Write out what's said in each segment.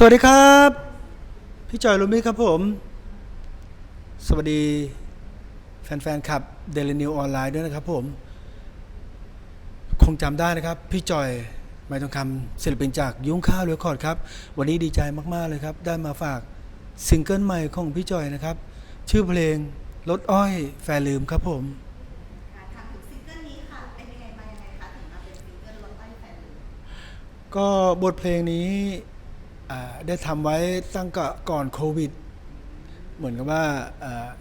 สวัสดีครับ พี่จอยลุมิครับผม สวัสดีแฟนๆขับเดลินิวออนไลน์ด้วยนะครับผม คงจำได้นะครับ พี่จอยไม่ต้องคำศิลปินจากยุ้งข้าวเรคคอร์ดครับ วันนี้ดีใจมากๆเลยครับ ได้มาฝากซิงเกิลใหม่ของพี่จอยนะครับ ชื่อเพลงรถอ้อยแฟนลืมครับผมค่ะถามถึงซิงเกิลนี้ค่ะเป็นยังไงมายังไงคะถึงมาเป็นซิงเกิลรถอ้อยแฟนลืมก็บทเพลงนี้อ่า ได้ทำไว้ตั้งก่อนโควิด เหมือนกับว่า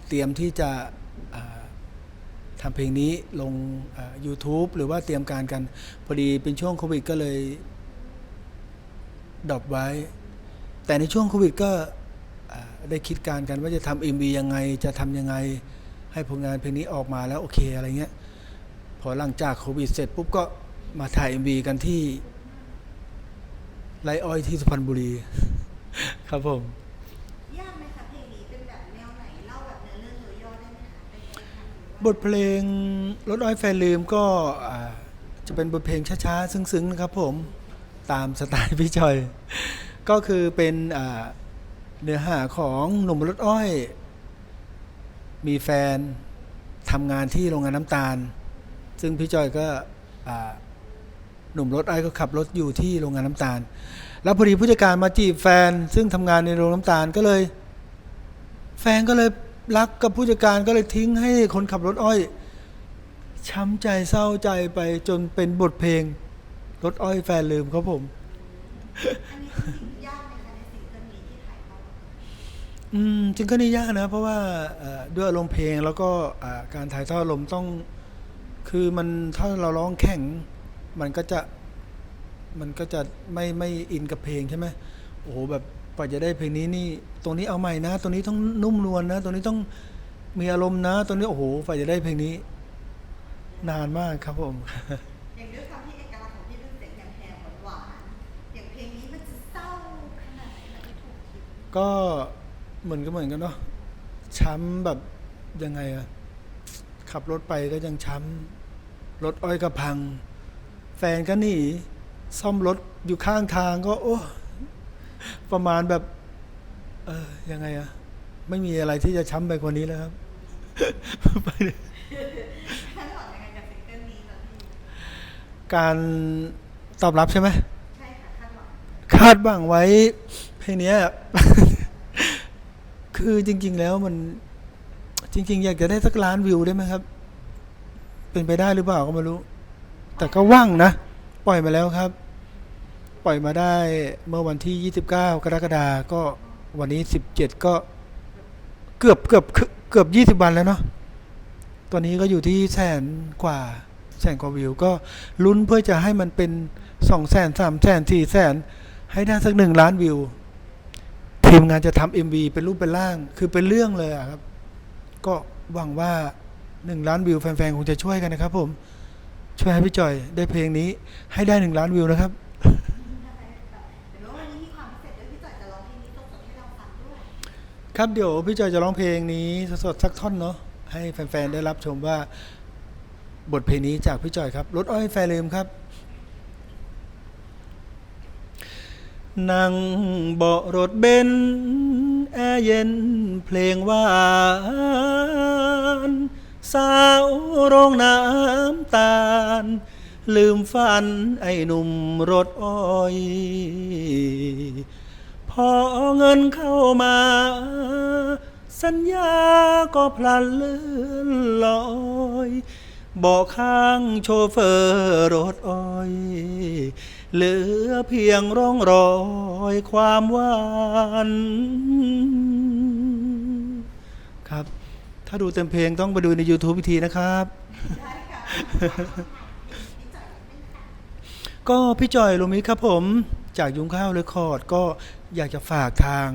เตรียมที่จะทำเพลงนี้ลง YouTube หรือว่าเตรียมการกัน พอดีเป็นช่วงโควิดก็เลยดรอปไว้ แต่ในช่วงโควิดก็ได้คิดการกันว่าจะทำ MV ยังไงจะทำยังไงให้ผลงานเพลงนี้ออกมาแล้วโอเคอะไรเงี้ย พอหลังจากโควิดเสร็จปุ๊บก็มาถ่าย MV กันที่ ไรอ้อยที่สุพรรณบุรี ครับผม ยากไหมคะเพลงนี้เป็นแบบแนวไหนเล่าแบบเนื้อเรื่องโดยย่อได้ไหมคะเป็นยังไงคะบทเพลงรถอ้อยแฟนลืมก็อ่าจะเป็นบทเพลงช้าๆ ซึ้งๆ นะครับผม ตามสไตล์พี่จอย ก็คือเป็นอ่าเนื้อหาของหนุ่มรถอ้อย มีแฟนทำงานที่โรงงานน้ำตาล ซึ่งพี่จอยก็อ่า หนุ่มรถอ้อยก็ขับรถอยู่ที่โรงงานน้ำตาล แล้วพอดีผู้จัดการมาจีบแฟน ซึ่งทำงานในโรงน้ำตาลก็เลย แฟนก็เลยรักกับผู้จัดการก็เลยทิ้งให้คนขับรถอ้อยช้ำใจเศร้าใจไปจนเป็นบทเพลง รถอ้อยแฟนลืมครับผมอันนี้จริงๆยากไหมคะในซิงเกิลนี้ที่ถ่ายทอดอืมจริงก็นี่ยากนะ เพราะว่าเอ่อด้วยอารมณ์เพลงแล้วก็อ่าการถ่ายทอดอารมณ์ต้อง คือมันถ้าเราร้องแข่ง มันก็จะมันก็จะไม่ไม่อินกับเพลงใช่ไหมโอ้โหแบบกว่าจะได้เพลงนี้นี่ ตรงนี้เอาใหม่นะ ตรงนี้ต้องนุ่มนวลนะ ตรงนี้ต้องมีอารมณ์นะ ตรงนี้โอ้โหกว่าจะได้เพลงนี้ นานมากครับผมอย่างด้วยความที่เอกลักษณ์ของพี่เป็นเสียงแหบๆหวานๆอย่างเพลงนี้มันจะเศร้าขนาดไหนคะที่ถูกคิดก็เหมือนก็เหมือนกันเนาะช้ำแบบยังไงอะขับรถไปก็ยังช้ำรถอ้อยก็พัง แฟนก็หนีซ่อมรถอยู่ข้างทางก็ โอ้ ประมาณแบบ เออยังไงอะไม่มีอะไรที่จะช้ำไปกว่านี้แล้วครับไปเลยคาดหวังยังไงกับซิงเกิลนี้คะพี่การตอบรับใช่ไหมใช่ค่ะคาดหวังคาดหวังไว้เพลงเนี้ยคือจริง ๆ แล้วมัน จริง ๆ อยากจะได้สักล้านวิวได้ไหมครับ เป็นไปได้หรือเปล่าก็ไม่รู้ แต่ก็ว่างนะ ปล่อยมาแล้วครับ ปล่อยมาได้เมื่อวันที่ 29 กรกฎาก็วันนี้ 17 ก็เกือบเกือบเกือบ 20 วันแล้วเนาะตอนนี้ก็อยู่ที่แสนกว่าแสนกว่าวิว ก็ลุ้นเพื่อจะให้มันเป็นสองแสนสามแสนสี่แสนให้ได้สักหนึ่งล้านวิว ทีมงานจะทำเอ็มวีเป็นรูปเป็นร่าง คือเป็นเรื่องเลยอะครับ ก็หวังว่าหนึ่งล้านวิวแฟนๆ คงจะช่วยกันนะครับผม ช่วยให้พี่จอยได้เพลงนี้ให้ได้หนึ่งล้านวิวนะครับครับเดี๋ยวพี่จอยจะร้องเพลงนี้สดๆสักท่อนเนาะให้แฟนๆได้รับชมว่าบทเพลงนี้จากพี่จอยครับรถอ้อยแฟนลืมครับนั่งเบาะรถเบนแอร์เย็นเพลงหวาน สาวโรงน้ำตาล ลืมฝันไอ้หนุ่มรถอ้อย พอเงินเข้ามา สัญญาก็พลันเลื่อนลอยบอกข้างโชเฟอร์รถอ้อย เหลือเพียงร่องรอยความหวาน ครับ ถ้าดูเต็มเพลงต้องไปดูใน YouTube วิธีนะครับได้ค่ะพี่จ่อยเป็นค่ะก็พี่จอยโรมิครับผมจากยุ้งข้าวเรคคอร์ดก็อยากจะฝากทาง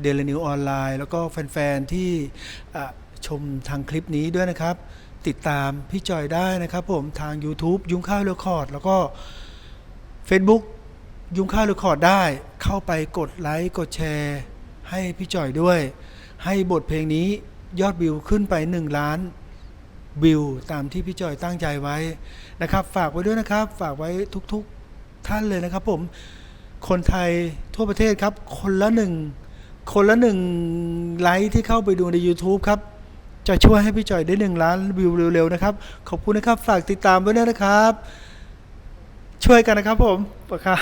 เดลนิวออนไลน์แล้วก็แฟน ๆ ที่อะชมทางคลิปนี้ด้วยนะครับ ติดตามพี่จอยได้นะครับผมทาง YouTube ยุ้งข้าวเรคคอร์ดแล้วก็ Facebook ยุ้งข้าวเรคคอร์ดได้เข้าไปกดไลค์กดแชร์ ให้พี่จอยด้วย ให้บทเพลงนี้ ยอดวิวขึ้นไป 1 ล้านวิวตามที่พี่จอยตั้งใจไว้นะครับ ฝากไว้ด้วยนะครับ ฝากไว้ทุกๆท่านเลยนะครับ ผมคนไทยทั่วประเทศครับ คนละหนึ่งคนละหนึ่งไลค์ที่เข้าไปดูใน YouTube ครับ จะช่วยให้พี่จอยได้หนึ่งล้านวิวเร็วๆนะครับ ขอบคุณนะครับ ฝากติดตามไว้ด้วยนะครับ ช่วยกันนะครับผมปะครับ